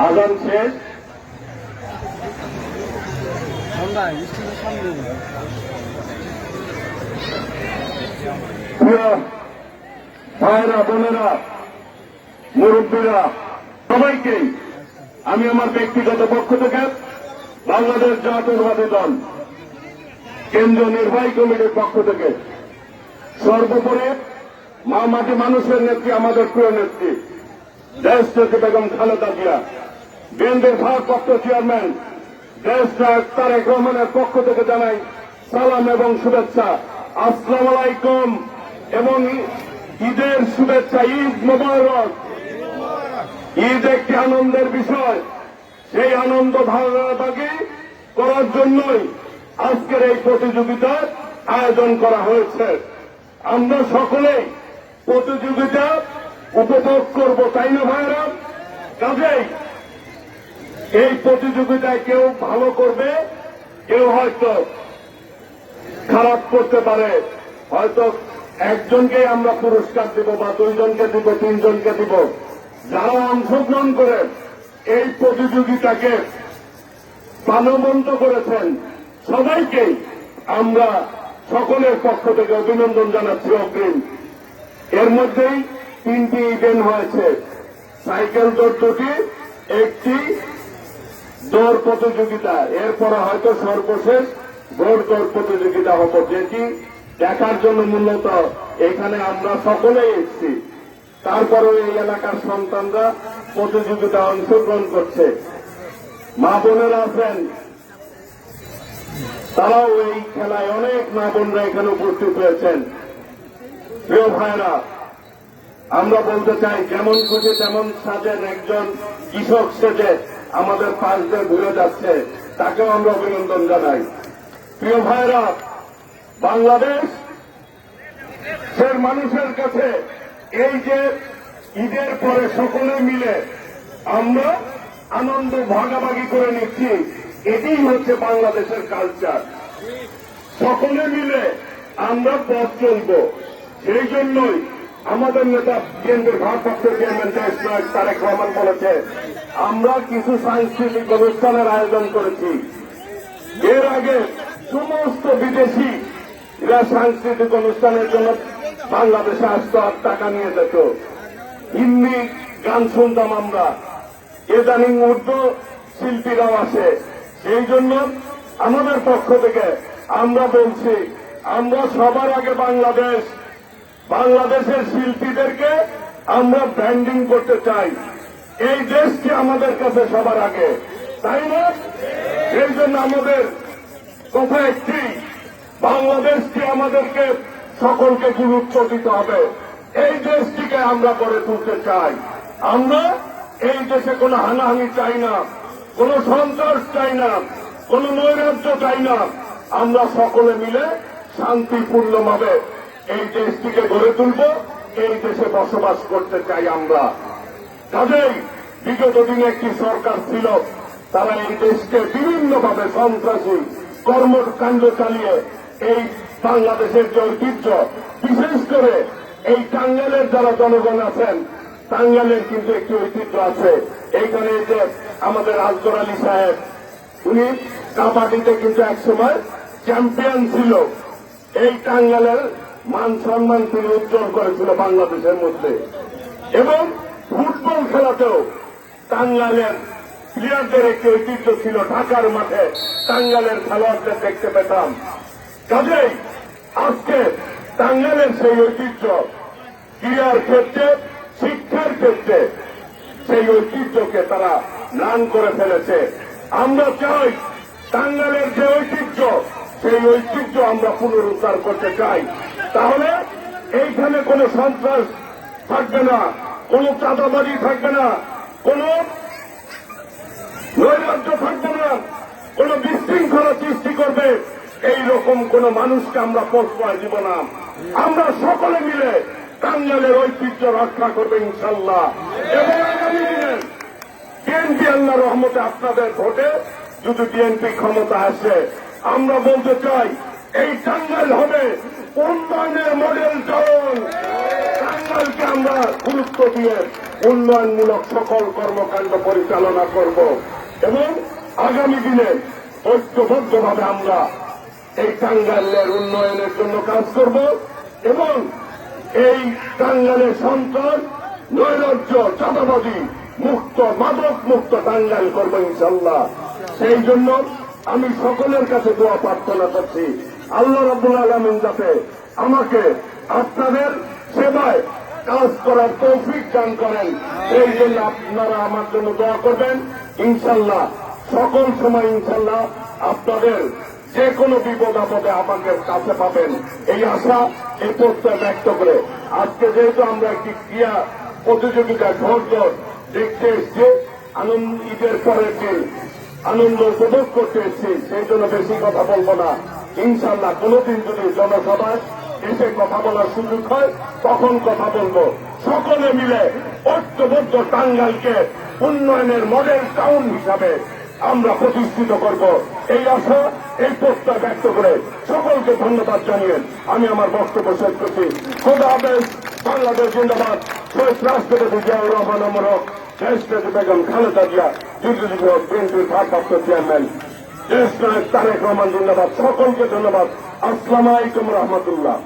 আজান শেষ। ভাইরা বোনেরা মুরব্বীরা সবাইকে আমি আমার ব্যক্তিগত পক্ষ থেকে বাংলাদেশ জাতীয়তাবাদী দল কেন্দ্রীয় নির্বাহী কমিটির পক্ষ থেকে সর্বোপরি মা মাটি মানুষের নেত্রী আমাদের প্রিয় নেত্রী দেশ নেত্রী বেগম খালেদা জিয়া বিএনপির ভারপ্রাপ্ত চেয়ারম্যান দেশ নায়ক তারেক রহমানের পক্ষ থেকে জানাই সালাম এবং শুভেচ্ছা। আসসালাম আলাইকুম এবং ঈদের শুভেচ্ছা, ঈদ মোবারক। ঈদ একটি আনন্দের বিষয়। সেই আনন্দ ভাগাভাগি করার জন্যই আজকের এই প্রতিযোগিতার আয়োজন করা হয়েছে। আমরা সকলেই প্রতিযোগিতা উপভোগ করব, তাই না ভাইরা কাজেই এই প্রতিযোগিতায় কেউ ভালো করবে, কেউ হয়তো খারাপ করতে পারে। হয়তো একজনকে আমরা পুরস্কার দিব বা দুইজনকে দিব, তিনজনকে দিব। যারা অংশগ্রহণ করে এই প্রতিযোগিতাকে প্রাণবন্ত করেছেন সবাইকেই আমরা সকলের পক্ষ থেকে অভিনন্দন জানাচ্ছি অগ্রিম। এর মধ্যেই তিনটি ইভেন্ট হয়েছে। সাইকেল দৌড় দুটি, একটি দৌড় প্রতিযোগিতা। এরপরে হয়তো সর্বশেষ দৌড় দৌড় প্রতিযোগিতা হব, যেটি দেখার জন্য মূলত এখানে আমরা সকলেই এসেছি। তারপরেও এই এলাকার সন্তানরা প্রতিযোগিতা অংশগ্রহণ করছে। মা বোনেরা আছেন। তারাও এই খেলায় অনেক মা বোনরা এখানে উপস্থিত হয়েছেন। প্রিয় ভাইরা আমরা বলতে চাই, যেমন খুশি তেমন সাজেন একজন কৃষক সেজে আমাদের পাশ দিয়ে ঘুরে যাচ্ছে, তাকেও আমরা অভিনন্দন জানাই। প্রিয় ভাইরা, বাংলাদেশ সের মানুষের কাছে এই যে ঈদের পরে সকলে মিলে আমরা আনন্দ ভাগাভাগি করে নিচ্ছি, এটাই হচ্ছে বাংলাদেশের কালচার সকলে মিলে আমরা পথ চলব, সেই জন্যই আমাদের নেতা কেন্দ্রের ভারপ্রাপ্ত চেয়ারম্যান দেশ নায়ক তারেক রহমান বলেছে, আমরা কিছু সাংস্কৃতিক অনুষ্ঠানের আয়োজন করেছি। এর আগে সমস্ত বিদেশি এরা সাংস্কৃতিক অনুষ্ঠানের জন্য বাংলাদেশে আসতো আর টাকা নিয়ে যেত। হিন্দি গান শুনতাম আমরা। ইদানিং উর্দু শিল্পীরাও আসে। সেই জন্য আমাদের পক্ষ থেকে আমরা বলছি, আমরা সবার আগে বাংলাদেশ বাংলাদেশের শিল্পীদেরকে আমরা ব্র্যান্ডিং করতে চাই। এই দেশকে আমাদের কাছে সবার আগে, তাই না? সেই জন্য আমাদের কথা একটি, বাংলাদেশকে আমাদেরকে সকলকে গুরুত্ব দিতে হবে। এই দেশটিকে আমরা গড়ে তুলতে চাই। আমরা এই দেশে কোনো হানাহানি চাই না, কোনো সন্ত্রাস চাই না, কোনো নৈরাজ্য চাই না। আমরা সকলে মিলে শান্তিপূর্ণভাবে এই দেশটিকে গড়ে তুলব, এই দেশে বসবাস করতে চাই আমরা। কাজেই বিগত দিনে একটি সরকার ছিল, তারা এই দেশকে বিভিন্নভাবে সন্ত্রাসী, কর্মকাণ্ড চালিয়ে এই বাংলাদেশের যে ঐতিহ্য, বিশেষ করে এই টাঙ্গাইলের যারা জনগণ আছেন, টাঙ্গাইলের কিন্তু একটি ঐতিহ্য আছে। এইখানে যে আমাদের আজগর আলী সাহেব, উনি কাবাডিতে কিন্তু একসময় চ্যাম্পিয়ন ছিল। এই টাঙ্গাইলের মান সম্মান তিনি উজ্জ্বল করেছিল বাংলাদেশের মধ্যে। এবং ফুটবল খেলাতেও টাঙ্গাইলের প্লেয়ারদের একটি ঐতিহ্য ছিল, ঢাকার মাঠে টাঙ্গাইলের খেলোয়াড়দের দেখতে পেতাম। কাজেই আজকে টাঙ্গাইলের সেই ঐতিহ্য ক্রীড়ার ক্ষেত্রে, শিক্ষার ক্ষেত্রে সেই ঐতিহ্যকে তারা ম্লান করে ফেলেছে। আমরা চাই টাঙ্গাইলের যে ঐতিহ্য, সেই ঐতিহ্য আমরা পুনরুদ্ধার করতে চাই। তাহলে এইখানে কোনো সন্ত্রাস থাকবে না, কোনো চাঁদাবাজি থাকবে না, কোনো নৈরাজ্য থাকবে না, কোন বিশৃঙ্খলা সৃষ্টি করবে। এই রকম কোন মানুষকে আমরা প্রশ্রয় দিব না। আমরা সকলে মিলে টাঙ্গালের ঐতিহ্য রক্ষা করবে ইনশাল্লাহ। এবং আগামী দিনে বিএনপি আল্লাহ রহমতে আপনাদের ভোটে যদি বিএনপি ক্ষমতা আসে, আমরা বলতে চাই এই টাঙ্গাইল হবে উন্নয়নের মডেল টাউন টাঙ্গাইলকে আমরা গুরুত্ব দিয়ে উন্নয়নমূলক সকল কর্মকাণ্ড পরিচালনা করব এবং আগামী দিনে ঐক্যবদ্ধভাবে আমরা এই টাঙ্গাইলের উন্নয়নের জন্য কাজ করব এবং এই টাঙ্গালের সন্তান, নৈরাজ্য চাঁদাবাদী মুক্ত, মাদক মুক্ত টাঙ্গাইল করব ইনশাল্লাহ সেই জন্য আমি সকলের কাছে দোয়া প্রার্থনা করছি। আল্লাহ রাবুল আলমিন যাতে আমাকে আপনাদের সেবায় কাজ করার তৌফিক দান করেন। সেই জন্য আপনারা আমার জন্য দোয়া করবেন। ইনশাল্লাহ সকল সময় ইনশাল্লাহ আপনাদের যে কোনো বিপদ আপদে আমাকে কাছে পাবেন। এই আশা, এই প্রত্যয় ব্যক্ত করে। আজকে যেহেতু আমরা একটি ক্রিয়া প্রতিযোগিতা ধৈর্য দেখতে এসছি, আনন্দ, ঈদের দিন আনন্দ উপভোগ করতে এসছি, সেই জন্য বেশি কথা বলব না। ইনশাল্লাহ কোনোদিন যদি জনসভায় এসে কথা বলার সুযোগ হয়, তখন কথা বলব। সকলে মিলে ঐক্যবদ্ধ টাঙ্গাইলকে উন্নয়নের মডেল টাউন হিসাবে আমরা প্রতিষ্ঠিত করব। এই আশা, এই প্রস্তাব ব্যক্ত করে সকলকে ধন্যবাদ জানিয়ে আমি আমার বক্তব্য শেষ করছি। খোদা হাফেজ, বাংলাদেশ জিন্দাবাদ। শহীদ রাষ্ট্রপতি জিয়াউর রহমান অমরক দেশপ্রেত বেগম খালেদা জিয়া, যুদ্ধ বিএনপির ভারপ্রাপ্ত চেয়ারম্যান তারেক রহমান ধন্যবাদ সকলকে ধন্যবাদ। আসসালাম আলাইকুম রহমতুল্লাহ।